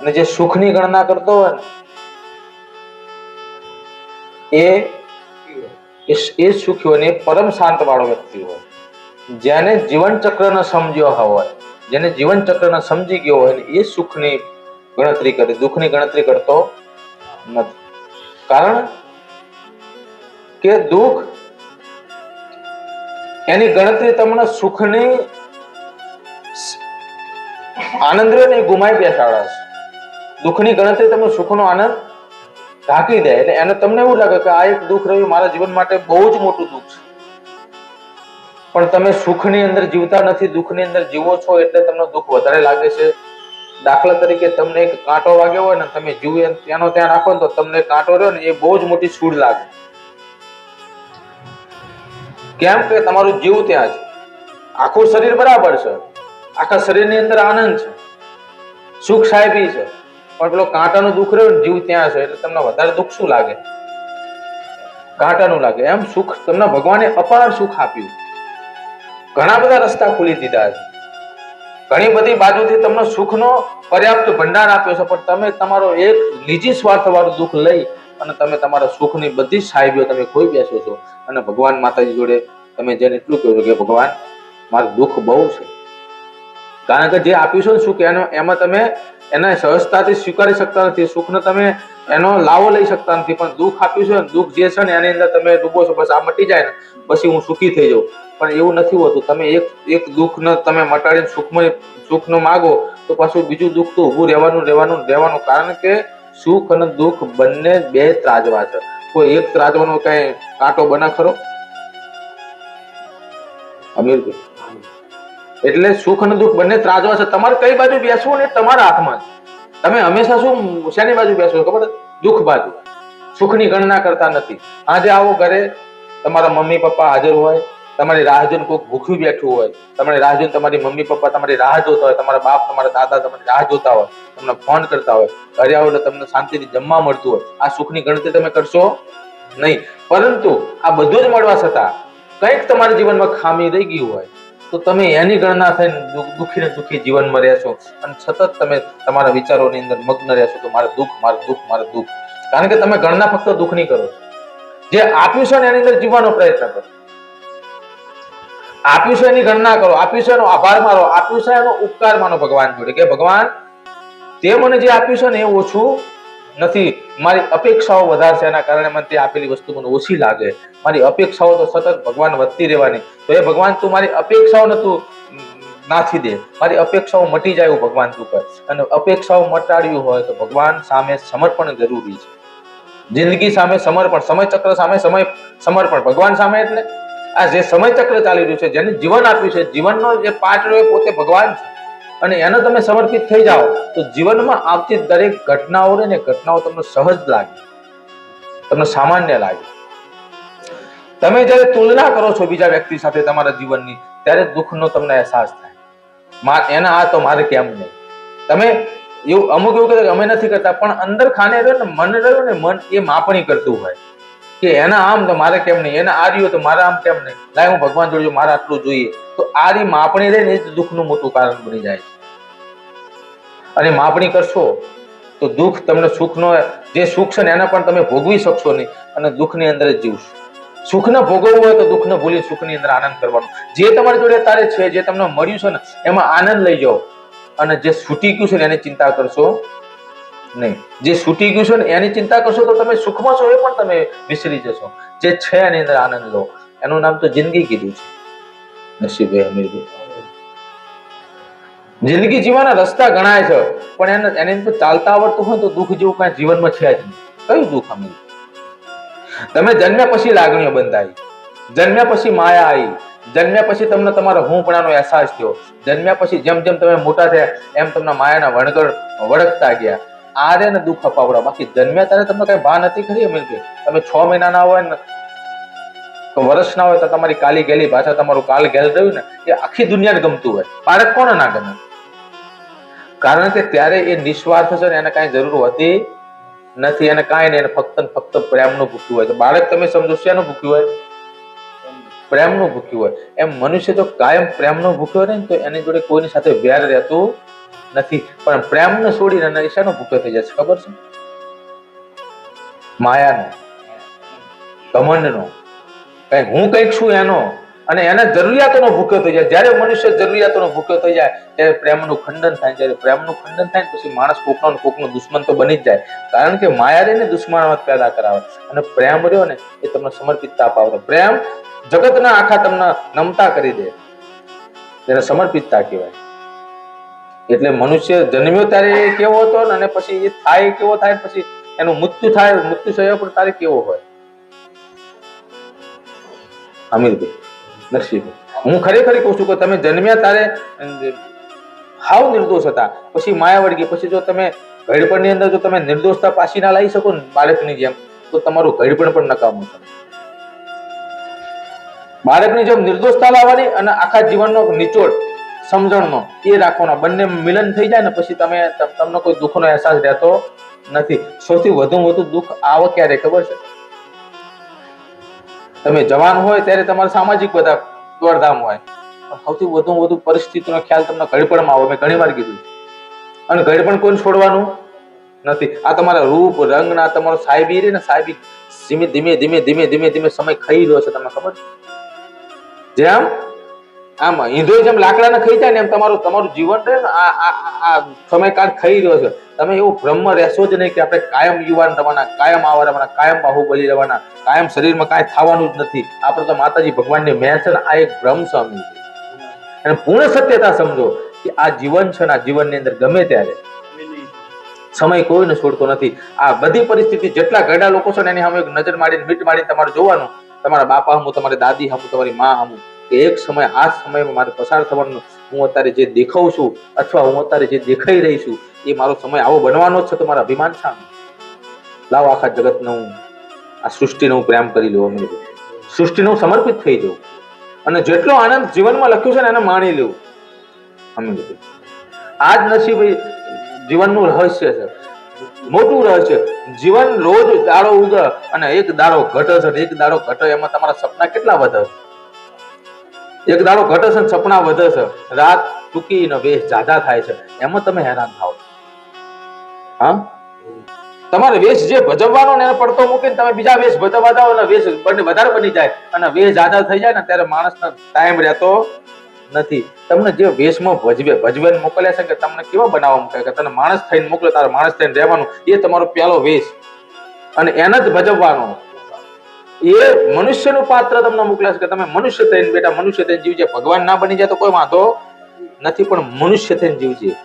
અને જે સુખની ગણના કરતો હોય ને, એ એ- સુખી હોય ને પરમ શાંત વાળો વ્યક્તિ હોય. જેને જીવન ચક્રને સમજ્યો હોય, જેને જીવન ચક્રને સમજી ગયો હોય ને, એ સુખની ગણતરી કરે, દુઃખની ગણતરી કરતો નથી. કારણ કે દુઃખ એની ગણતરી તમને સુખની આનંદ ને ગુમાઈ બેસાડે છે. દુઃખની ગણતરી તમને સુખનો આનંદ ઢાંકી દે એટલે એને તમને એવું લાગે કે આ એક દુઃખ રહ્યું, મારા જીવન માટે બહુ જ મોટું દુઃખ છે. પણ તમે સુખની અંદર જીવતા નથી, દુઃખની અંદર જીવો છો એટલે તમને દુઃખ વધારે લાગે છે. દાખલા તરીકે તમને એક કાંટો વાગ્યો હોય ને, તમે જીવે ત્યાંનો ત્યાં રાખો ને તો તમને કાંટો રહ્યો ને, એ બહુ જ મોટી સૂડ લાગે. કેમ કે તમારું જીવ ત્યાં છે. આખું શરીર બરાબર છે. આખા શરીરની અંદર આનંદ છે. સુખ સાહેબી છે. પણ પેલો કાંટાનું દુઃખ રહ્યું ને જીવ ત્યાં છે, એટલે તમને વધારે દુઃખ શું લાગે? કાંટાનું લાગે. એમ સુખ તમને ભગવાને અપાર સુખ આપ્યું. ઘણા બધા રસ્તા ખોલી દીધા છે. ઘણી બધી બાજુથી તમને સુખનો પર્યાપ્ત ભંડાર આપ્યો છે, પણ તમે તમારો એક નિજી સ્વાર્થ વાળું દુઃખ લઈ અને તમે તમારા સુખની બધી સાહેબીઓ તમે ખોઈ બેસો છો. અને ભગવાન માતાજી જોડે તમે જેને એટલું કહો કે ભગવાન, મારું દુઃખ બહુ છે. કારણ કે જે આપ્યું છે ને સુખ, એનો એમાં તમે એને સહજતાથી સ્વીકારી શકતા નથી. સુખનો તમે એનો લાવો લઈ શકતા નથી, પણ દુઃખ આપ્યું છે ને, દુઃખ જે છે ને, એની અંદર તમે ડૂબો છો, બસ આ મટી જાય ને, પછી હું સુખી થઈ જાઉં. પણ એવું નથી હોતું. તમે એક એક દુઃખને તમે મટાડીને સુખમય, સુખનો માગો, તો પાછું બીજું દુઃખ તો ઊભું રહેવાનું રહેવાનું રહેવાનું. કારણ કે સુખ અને દુઃખ બંને બે ત્રાજવા છે. કોઈ એક ત્રાજવાનો કઈ કાંટો બના ખરો? અમીરભાઈ એટલે સુખ અને દુઃખ બંને ત્રાજવા છે. તમારે કઈ બાજુ બેસવું ને તમારા હાથમાં તમે હંમેશા શું શેની બાજુ બેસો ખબર દુઃખ બાજુ. સુખની ગણના કરતા નથી. આજે આવો ઘરે તમારા મમ્મી પપ્પા હાજર હોય, તમારી રાહ જોઈને કોઈક ભૂખ્યું બેઠું હોય, તમારી રાહ જોઈને તમારી મમ્મી પપ્પા તમારી રાહ જોતા હોય, તમારા બાપ, તમારા દાદા તમારી રાહ જોતા હોય, તમને ફોન કરતા હોય, ઘરે આવો એટલે તમને શાંતિથી જમવા મળતું હોય. આ સુખની ગણતરી તમે કરશો નહીં. પરંતુ આ બધું જ મળવા છતાં કંઈક તમારા જીવનમાં ખામી રહી ગયું હોય. તો તમે એની ગણના થઈને દુઃખી ને દુઃખી જીવનમાં રહેશો અને સતત તમે તમારા વિચારોની અંદર મગ્ન રહેશો તો મારે દુઃખ મારે દુઃખ મારે દુઃખ. કારણ કે તમે ગણના ફક્ત દુઃખની કરો. જે આપ્યું છે ને એની અંદર જીવવાનો પ્રયત્ન કરો. આપ્યું છે એની ગણના કરો. આપ્યું છે એનો આભાર માનો. આપ્યું છે એનો ઉપકાર માનો ભગવાન જોડે કે ભગવાન, તે મને જે આપ્યું છે ને એ ઓછું નથી. મારી અપેક્ષાઓ વધારે છે એના કારણે મને તે આપેલી વસ્તુ મને ઓછી લાગે. મારી અપેક્ષાઓ તો સતત ભગવાન વધતી રહેવાની. તો એ ભગવાન તું મારી અપેક્ષાઓ તું નાથી દે. મારી અપેક્ષાઓ મટી જાય ભગવાન તું કર અને અપેક્ષાઓ મટાડવી હોય તો ભગવાન સામે સમર્પણ જરૂરી છે. જિંદગી સામે સમર્પણ સમય ચક્ર સામે સમય સમર્પણ. ભગવાન સામે એટલે આ જે સમય ચક્ર ચાલી રહ્યું છે, જેને જીવન આપ્યું છે, જીવનનો જે પાઠ રહ્યો પોતે ભગવાન છે. અને એને તમે સમર્પિત થઈ જાઓ, તો જીવનમાં આવતી દરેક ઘટનાઓ ને ઘટનાઓ તમને સહજ લાગે. તમને સામાન્ય લાગે. તમે જ્યારે તુલના કરો છો બીજા વ્યક્તિ સાથે તમારા જીવનની, ત્યારે દુઃખનો તમને અહેસાસ થાય. એના આ તો મારે કેમ નહીં? તમે એવું, અમુક એવું કે અમે નથી કરતા, પણ અંદર ખાને રહ્યો ને મન રહ્યો ને મન એ માપણી કરતું હોય. કે એના આમ તો મારે કેમ નહીં? એના આ રહ્યું તો મારે આમ કેમ નહીં? લાય હું ભગવાન જોડજો મારે આટલું જોઈએ. તો આ રી માપણી રહે ને એ દુઃખનું મોટું કારણ બની જાય છે. અને માપણી કરશો તો દુઃખ તમને સુખનો જે સુખ છે ને એને પણ તમે ભોગવી શકશો નહીં અને દુઃખની અંદર જ જીવશો. સુખને ભોગવવું હોય તો દુઃખને ભૂલી સુખની અંદર આનંદ કરવાનો. જે તમારી જોડે તારે છે, જે તમને મળ્યું છે ને, એમાં આનંદ લઈ જાઓ. અને જે છૂટી ગયું છે ને એની ચિંતા કરશો નહીં. જે છૂટી ગયું છે ને, એની ચિંતા કરશો તો તમે સુખમાં છો એ પણ તમે વિસરી જશો. જે છે એની અંદર આનંદ લો. એનું નામ તો જિંદગી કીધું છે. નસીબભાઈ અમીરભાઈ જિંદગી જીવવાના રસ્તા ગણાય છે, પણ એને એની અંદર ચાલતા આવડતું હોય તો દુઃખ જેવું કાંઈ જીવનમાં છે જ નહીં. કયું દુઃખ અમીર? તમે જન્મ્યા પછી લાગણીઓ બંધાઈ. જન્મ્યા પછી માયા આવી. જન્મ્યા પછી તમને તમારા હુંપણાનો અહેસાસ થયો. જન્મ્યા પછી જેમ જેમ તમે મોટા થયા, એમ તમને માયાના વણકર વળગતા ગયા. આ રે ને દુઃખ અપાવડા બાકી જન્મ્યા ત્યારે તમને કઈ ભાન હતી ખરી અમીર કે તમે છ મહિનાના હોય ને તો વર્ષના હોય તો તમારી કાલી ગેલી ભાષા તમારું કાલ ગેલ રહ્યું ને, એ આખી દુનિયાને ગમતું હોય. બાળક કોને ના ગમે? કારણ કે ત્યારે એ નિસ્વાર્થ છે ને એને કાંઈ જરૂર હોતી નથી. એને કાંઈ નહીં, એને ફક્ત ફક્ત પ્રેમનું ભૂખ્યું હોય. તો બાળક તમે સમજો, શેનું ભૂખ્યું હોય? પ્રેમનું ભૂખ્યું હોય. એમ મનુષ્ય જો કાયમ પ્રેમનું ભૂખ્યો રહે ને, તો એની જોડે કોઈની સાથે વેર રહેતું નથી. પણ પ્રેમને છોડીને એને શાનો ભૂખ્યો થઈ જાય છે ખબર છે? માયાનો, ઘમંડનો. કઈ હું કંઈક છું એનો, અને એને જરૂરિયાતોનો ભૂખ્યો થઈ જાય. જ્યારે મનુષ્ય જરૂરિયાતોનો ભૂખ્યો થઈ જાય, ત્યારે પ્રેમનું ખંડન થાય. જ્યારે પ્રેમનું ખંડન થાય પછી માણસ કોકનો કોકનો દુશ્મન તો બની જ જાય. કારણ કે માયા રહીને દુશ્મનાવત પેદા કરાવે અને પ્રેમ રહ્યો ને, એ તમને સમર્પિતતા અપાવે પ્રેમ જગતના આખા તમને નમતા કરી દે. તેને સમર્પિતતા કહેવાય. એટલે મનુષ્ય જન્મ્યો ત્યારે કેવો હતો ને અને પછી એ થાય કેવો થાય, પછી એનું મૃત્યુ થાય, મૃત્યુ થયો પણ તારે કેવો હોય? અમીરભાઈ હું ખરેખર કહું છું કે તમે જન્મ્યા ત્યારે હાવ નિર્દોષ હતા. પછી માયા વળગી પછી જો તમે ઘડપણની અંદર જો તમે નિર્દોષતા પાછી ના લાવી શકો બાળકની જેમ, તો તમારું ઘડપણ પણ નકામું છે. બાળકની જેમ નિર્દોષતા લાવવાની અને આખા જીવનનો નિચોડ સમજણનો, એ રાખવાનો. બંને મિલન થઈ જાય ને પછી તમે તમને કોઈ દુઃખનો અહેસાસ રહેતો નથી. સૌથી વધુ વધુ દુઃખ આવે ક્યારે, ખબર છે? તમે જવાન હોય ત્યારે તમારા સામાજિક બધા દોડધામ હોય. સૌથી વધુ વધુ પરિસ્થિતિનો ખ્યાલ તમને ઘડપણમાં આવે. મેં ઘણી વાર કીધું. અને ઘડપણ કોઈને છોડવાનું નથી. આ તમારા રૂપ રંગ ના તમારો સાહેબી રે ને સાહેબી. ધીમે ધીમે ધીમે ધીમે ધીમે ધીમે સમય ખાઈ રહ્યો છે, તમને ખબર છે? જેમ આમ ઈંધો જેમ લાકડાને ખાઈ જાય ને એમ તમારું તમારું જીવન રહે ને સમયકાળ ખાઈ રહ્યો છે. તમે એવું બ્રહ્મ રહેશો જ નહીં કે આપણે કાયમ યુવાન રહેવાના કાયમ આવા રહેવાના, કાયમ બાહુબલી રહેવાના, કાયમ શરીરમાં કાંઈ થવાનું જ નથી. આપણે તો માતાજી ભગવાનની મેં છે ને આ એક ભ્રમ સ્વામી છે. અને પૂર્ણ સત્યતા સમજો કે આ જીવન છે ને આ જીવનની અંદર ગમે ત્યારે. સમય કોઈને છોડતો નથી. આ બધી પરિસ્થિતિ જેટલા ઘરડા લોકો છે ને એની સામે નજર મારીને, મીટ મારીને તમારે જોવાનું. તમારા બાપા હમું, તમારી દાદી હમું, તમારી મા હમું. કે એક સમય, આ સમયમાં મારે પસાર થવાનું, હું અત્યારે જે દેખાઉં છું અથવા હું અત્યારે જે દેખાઈ રહી છું, એ મારો સમય આવો બનવાનો છે તમારા અભિમાન સામે. લાવો આખા જગતનો હું આ સૃષ્ટિનો હું પ્રેમ કરી લઉં અમે સૃષ્ટિનો સમર્પિત થઈ જવું અને જેટલો આનંદ જીવનમાં લખ્યું છે ને એને માણી લેવું. અમે. આ જ નસીબ જીવનનું રહસ્ય છે. મોટું રહસ્ય. જીવન રોજ દાડો ઉગ અને એક દાડો ઘટે છે એક દાડો ઘટે, એમાં તમારા સપના કેટલા વધે છે? એક દાડો ઘટે છે સપના વધે છે. રાત ટૂંકી ને વેશ જાદા થાય છે. એમાં તમે હેરાન થાવ હા? તમારે વેશ જે ભજવવાનો ને એને પડતો મૂકીને તમે બીજા વેશ ભજવવા જાઓ અને વેશ વધારે બની જાય અને વેશ જાદા થઈ જાય ને ત્યારે માણસનો ટાઈમ રહેતો નથી. તમને જે વેશમાં ભજવે ભજવે મોકલ્યા છે કે તમને કેવા બનાવવા મૂકે કે તને માણસ થઈને મોકલે, તારે માણસ થઈને રહેવાનું, એ તમારો પહેલો વેશ. અને એને જ ભજવવાનો. એ મનુષ્યનું પાત્ર તમને મોકલે છે કે તમે મનુષ્ય થઈને બેટા, મનુષ્ય થઈને જીવજે. ભગવાન ના બની જાય તો કોઈ વાંધો નથી, પણ મનુષ્ય થઈને જીવજે.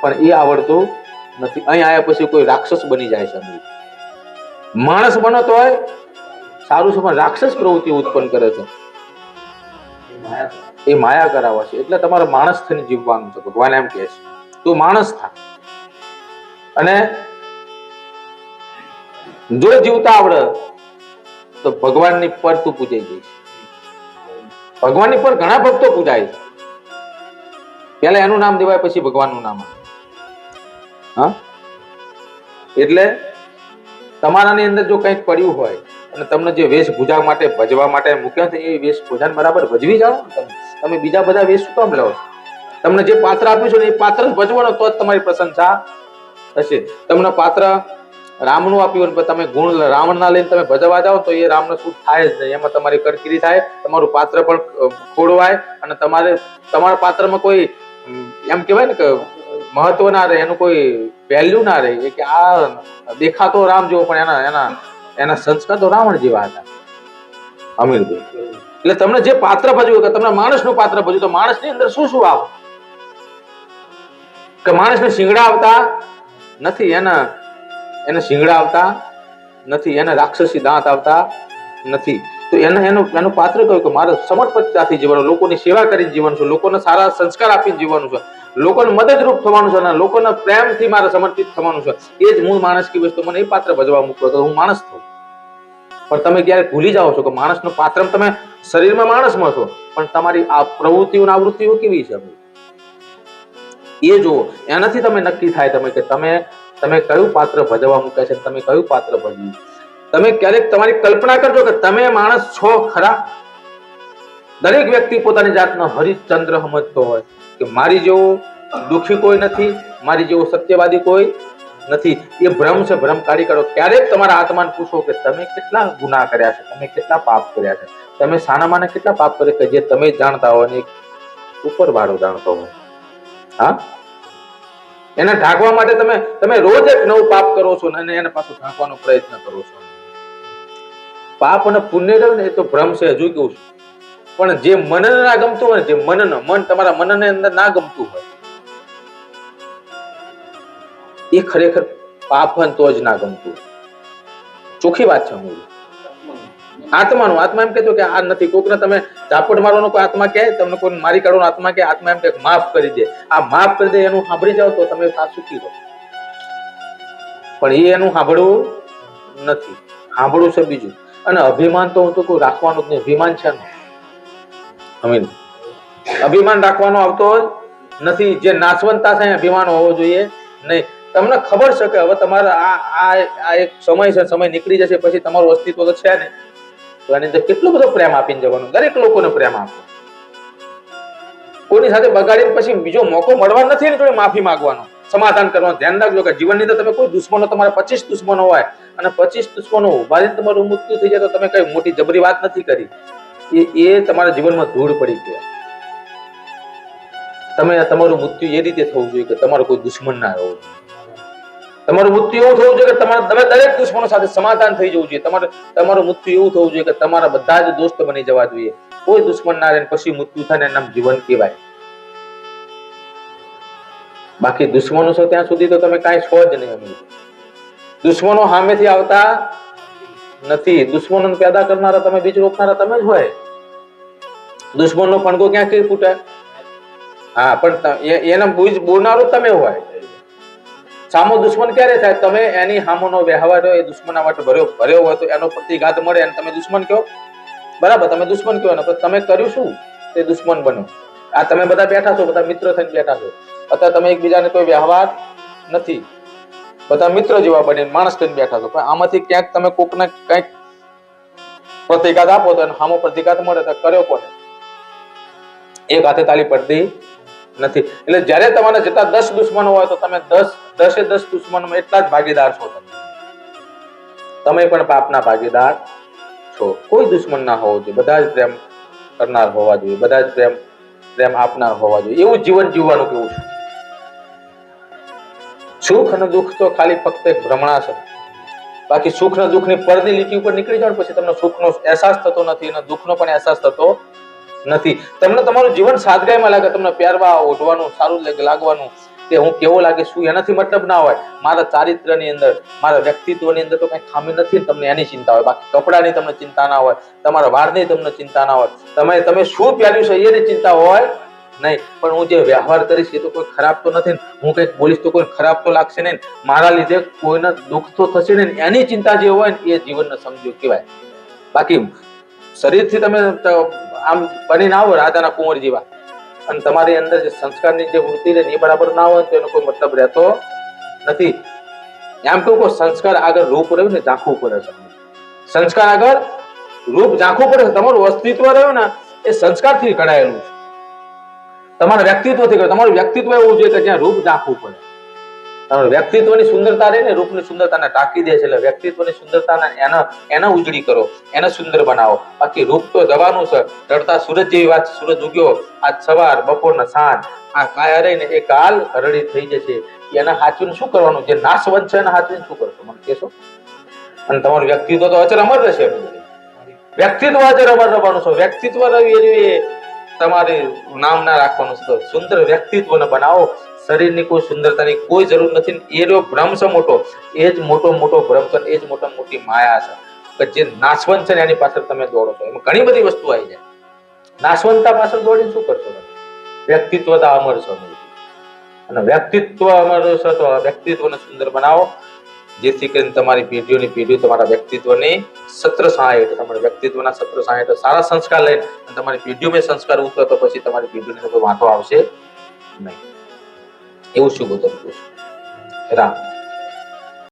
પણ એ આવડતું નથી. અહીં આવ્યા પછી કોઈ રાક્ષસ બની જાય છે માણસ બનો તોય સારું છે, પણ રાક્ષસ પ્રવૃત્તિ ઉત્પન્ન કરે છે. એ માયા કરાવે છે. એટલે તમારે માણસ થઈને જીવવાનું છે. ભગવાન એમ કહે છે. તું માણસ થા. અને જો જીવતા આવડે તો ભગવાનની પર તું પૂજાઈ જઈશ. ભગવાનની પર ઘણા ભક્તો પૂજાય છે. પેલા એનું નામ દેવાય, પછી ભગવાનનું નામ હા? એટલે તમારાની અંદર જો કંઈક પડ્યું હોય અને તમને જે વેશ પૂજા માટે ભજવા માટે મૂક્યા છે, એ વેશ પૂજાને બરાબર ભજવી જાઓ તમે. તમે બીજા બધા વેશ શું કામ લાવો તમને જે પાત્ર આપ્યું છે એ પાત્ર જ ભજવાનો તો જ તમારી પ્રશંસા થશે તમને પાત્ર રામનું આપ્યું અને તમે ગુણ રાવણના લઈને તમે ભજવા જાઓ તો એ રામનો શું થાય જ નહીં. એમાં તમારી કરકિરી થાય, તમારું પાત્ર પણ ખોડવાય અને તમારે, તમારા પાત્રમાં કોઈ એમ કહેવાય ને કે મહત્વ ના રહે, એનું કોઈ વેલ્યુ ના રહે. એ કે આ દેખાતો રામ જેવો, પણ એના એના એના સંસ્કાર તો રાવણ જેવા હતા. અમીરભાઈ. એટલે તમને જે પાત્ર ભજવ્યું, કે તમને માણસનું પાત્ર ભજવું તો માણસની અંદર શું શું આવે? કે માણસને શિંગડા આવતા નથી, એના એને શિંગડા આવતા નથી, એને રાક્ષસી દાંત આવતા નથી. તો એને એનું એનું પાત્ર કહ્યું કે મારે સમર્પિતતાથી જીવવાનું, લોકોની સેવા કરીને જીવવાનું છે, લોકોને સારા સંસ્કાર આપીને જીવવાનું છે, લોકોને મદદરૂપ થવાનું છે અને લોકોને પ્રેમથી મારે સમર્પિત થવાનું છે. એ જ હું માણસ કીધું તો મને એ પાત્ર ભજવા મૂકતો હતો હું માણસ થઉં પણ તમે ક્યારેક ભૂલી જાઓ છો કે માણસનું પાત્ર તમે શરીરમાં માણસમાં છો, પણ તમારી આ પ્રવૃત્તિઓ આવૃત્તિઓ કેવી છે? એ જુઓ. એનાથી તમે નક્કી થાય તમે કે તમે તમે કયું પાત્ર ભજવવા મૂક્યા છે? તમે કયું પાત્ર ભજવ્યું? તમે ક્યારેક તમારી કલ્પના કરજો કે તમે માણસ છો ખરા? દરેક વ્યક્તિ પોતાની જાતનો હરિશ્ચંદ્ર સમજતો હોય કે મારી જેવો દુઃખી કોઈ નથી, મારી જેવો સત્યવાદી કોઈ નથી. એ ભ્રમ છે, ભ્રમ કાઢી કાઢો. ક્યારેક તમારા આત્માને પૂછો કે તમે કેટલા ગુના કર્યા છે, તમે કેટલા પાપ કર્યા છે? તમે સાનામાના કેટલા પાપ કર્યા કે જે તમે જાણતા હો ઉપર વાળો જાણતો હોય. હા? એને ઢાંકવા માટે તમે તમે રોજ એક નવું પાપ કરો છો અને એને પાછું ઢાંકવાનો પ્રયત્ન કરો છો. પાપ અને પુણ્ય રહ્યું ને એ તો ભ્રમ છે, હજુ કેવું છું. પણ જે મનને ના ગમતું હોય જે મનન, મન તમારા મનને અંદર ના ગમતું હોય, એ ખરેખર પાપ તો જ ના ગમતું ચોખ્ખી વાત છે હું. આત્માનું. આત્મા એમ કહેતો કે આ નથી. કોકને તમે ઝાપટ મારવાનો કોઈ આત્મા કહે તમને કોઈ મારી કાઢવાનો આત્મા કે આત્મા એમ કે માફ કરી દે. આ માફ કરી દે, એનું સાંભળી જાઓ તો તમે આ સુખી રહો પણ એ એનું સાંભળવું નથી. સાંભળવું છે બીજું. અને અભિમાન તો હું તો કોઈ રાખવાનું જ નહીં. અભિમાન છે ને અમીન અભિમાન રાખવાનો આવતો નથી. જે નાશવંતા છે અભિમાન હોવો જોઈએ નહીં. તમને ખબર છે કે હવે તમારા આ આ એક સમય છે. સમય નીકળી જશે. પછી તમારું અસ્તિત્વ તો છે ને તો એની અંદર કેટલો બધો પ્રેમ આપીને જવાનો? દરેક લોકોને પ્રેમ આપો. કોની સાથે બગાડીને પછી બીજો મોકો મળવા નથી ને જોડે માફી માંગવાનો. સમાધાન કરવાનું. ધ્યાન રાખજો કે જીવનની અંદર તમે કોઈ દુશ્મનો, તમારા પચીસ દુશ્મનો હોય અને પચીસ દુશ્મનો ઉભારીને તમારું મૃત્યુ થઈ જાય તો તમે કઈ મોટી જબરી વાત નથી કરી. એ એ તમારા જીવનમાં ધૂળ પડી ગયો. તમે તમારું મૃત્યુ એ રીતે થવું જોઈએ કે તમારો કોઈ દુશ્મન ના હોવો તમારું મૃત્યુ એવું થવું જોઈએ કે તમારા તમે દરેક દુશ્મનો સાથે સમાધાન થઈ જવું જોઈએ. તમારે તમારું મૃત્યુ એવું થવું જોઈએ કે તમારા બધા જ દોસ્ત બની જવા જોઈએ. કોઈ દુશ્મન ના રહે પછી મૃત્યુ થાય ને નામ જીવન કહેવાય. બાકી દુશ્મનો છો ત્યાં સુધી તો તમે કાંઈ છો જ નહીં અમે દુશ્મનો સામેથી આવતા નથી. દુશ્મનો પેદા કરનારા તમે, બીજ રોકનારા તમે જ હોય. દુશ્મનનો ફણગો ક્યાંથી ફૂટે? હા, પણ એના બીજ બોલનારો તમે હોય. સામો દુશ્મન ક્યારે થાય? તમે એની સામોનો વ્યવહાર એ દુશ્મના માટે ભર્યો ભર્યો હોય તો એનો પ્રતિઘાત મળે અને તમે દુશ્મન કહો. બરાબર, તમે દુશ્મન કહો ને તમે કર્યું શું? તે દુશ્મન બનો આ તમે બધા બેઠા છો, બધા મિત્ર થઈને બેઠા છો. અત્યારે તમે એકબીજાને કોઈ વ્યવહાર નથી. બધા મિત્ર જેવા બનીને માણસ થઈને બેઠા છો. પણ આમાંથી ક્યાંક તમે કોકને કંઈક પ્રતિઘાત આપો તો એનો સામો પ્રતિઘાત મળે તો કર્યો કોને? એક હાથે તાલી પડતી નથી. એટલે જ્યારે તમારા જેટલા દસ દુશ્મનો હોય તો તમે દસ, દસે દસ દુશ્મનોમાં એટલા જ ભાગીદાર છો તમે. તમે પણ પાપના ભાગીદાર છો. કોઈ દુશ્મન ના હોવો જોઈએ. બધા જ પ્રેમ કરનાર હોવા જોઈએ. બધા જ પ્રેમ પ્રેમ આપનાર હોવા જોઈએ. એવું જીવન જીવવાનું કેવું છે? સુખ અને દુઃખ તો ખાલી ફક્ત એક ભ્રમણા છે. બાકી સુખ અને દુઃખની પરની લીટી ઉપર નીકળી જાવ પછી તમને સુખનો અહેસાસ થતો નથી અને દુઃખનો પણ અહેસાસ થતો નથી. તમને તમારું જીવન સાદગાઈમાં લાગે, તમને પહેરવા ઓઢવાનું, સારું લાગવાનું, કે હું કેવો લાગે, શું એનાથી મતલબ ના હોય. મારા ચારિત્રની અંદર, મારા વ્યક્તિત્વની અંદર તો કઈ ખામી નથી, તમને એની ચિંતા હોય. બાકી કપડાની તમને ચિંતા ના હોય, તમારા વાળની તમને ચિંતા ના હોય. તમે તમે શું પહેર્યું છે એની ચિંતા હોય? નહીં. પણ હું જે વ્યવહાર કરીશ એ તો કોઈ ખરાબ તો નથી હું કંઈક બોલીશ તો કોઈ ખરાબ તો લાગશે નહીં મારા લીધે કોઈને દુઃખ તો થશે નહીં એની ચિંતા જે હોય ને, એ જીવનને સમજો કહેવાય. બાકી શરીરથી તમે તો બની ના હોય, રાધાના કુંવર જેવા. અને તમારી અંદર જે સંસ્કારની જે વૃત્તિ રહે એ બરાબર ના હોય તો એનો કોઈ મતલબ રહેતો નથી. એમ કેવું કે સંસ્કાર આગળ રૂપ રહ્યું ને ઝાંખવું પડે છે. સંસ્કાર આગળ રૂપ ઝાંખવું પડે છે. તમારું અસ્તિત્વ રહ્યું ને, એ સંસ્કારથી ઘડાયેલું છે. તમારા વ્યક્તિત્વથી. તમારું વ્યક્તિત્વ એવું જોઈએ કે જ્યાં રૂપ ઝાંખવું પડે. વ્યક્તિત્વની સુંદરતા રહે ને રૂપની સુંદરતાને ટાંકી દે છે એટલે વ્યક્તિત્વની સુંદરતાને એના એના ઉજળી કરો, એને સુંદર બનાવો. બાકી રૂપ તો જવાનું છે. રડતા સૂરજ જેવી વાત સૂરજ ઉગ્યો. આજ સવાર, બપોરના સાંજ. આ કાયા રહીને એ કાલ હરડી થઈ જશે. એના હાચવીને શું કરવાનું? જે નાશવંત છે એના હાચવીને શું કરશો? મને કહેશો? અને તમારું વ્યક્તિત્વ તો અચર અમર રહેશે. વ્યક્તિત્વ અચર અમર રહેવાનું છે. વ્યક્તિત્વ એ તમારે નામ ના રાખવાનું છે. સુંદર વ્યક્તિત્વને બનાવો. શરીરની કોઈ સુંદરતાની કોઈ જરૂર નથી એ રહ્યો ભ્રમ છે મોટો. એ જ મોટો મોટો ભ્રમ છે એ જ મોટા મોટી માયા છે. કે જે નાશવંત છે ને એની પાછળ તમે દોડો છો. એમાં ઘણી બધી વસ્તુ આવી જાય. નાશવંતતા પાછળ દોડીને શું કરશો તમે? વ્યક્તિત્વતા અમર છે અને વ્યક્તિત્વ અમર છે તો વ્યક્તિત્વને સુંદર બનાવો. જેથી કરીને તમારી પેઢીઓની પેઢીઓ તમારા વ્યક્તિત્વની સત્ર સહાય તમારા વ્યક્તિત્વના સત્ર સહાય સારા સંસ્કાર લઈને તમારી પેઢીઓમાં સંસ્કાર ઉતરો તો પછી તમારી પેઢીઓને કોઈ વાંધો આવશે નહીં. એવું શું બધું રામ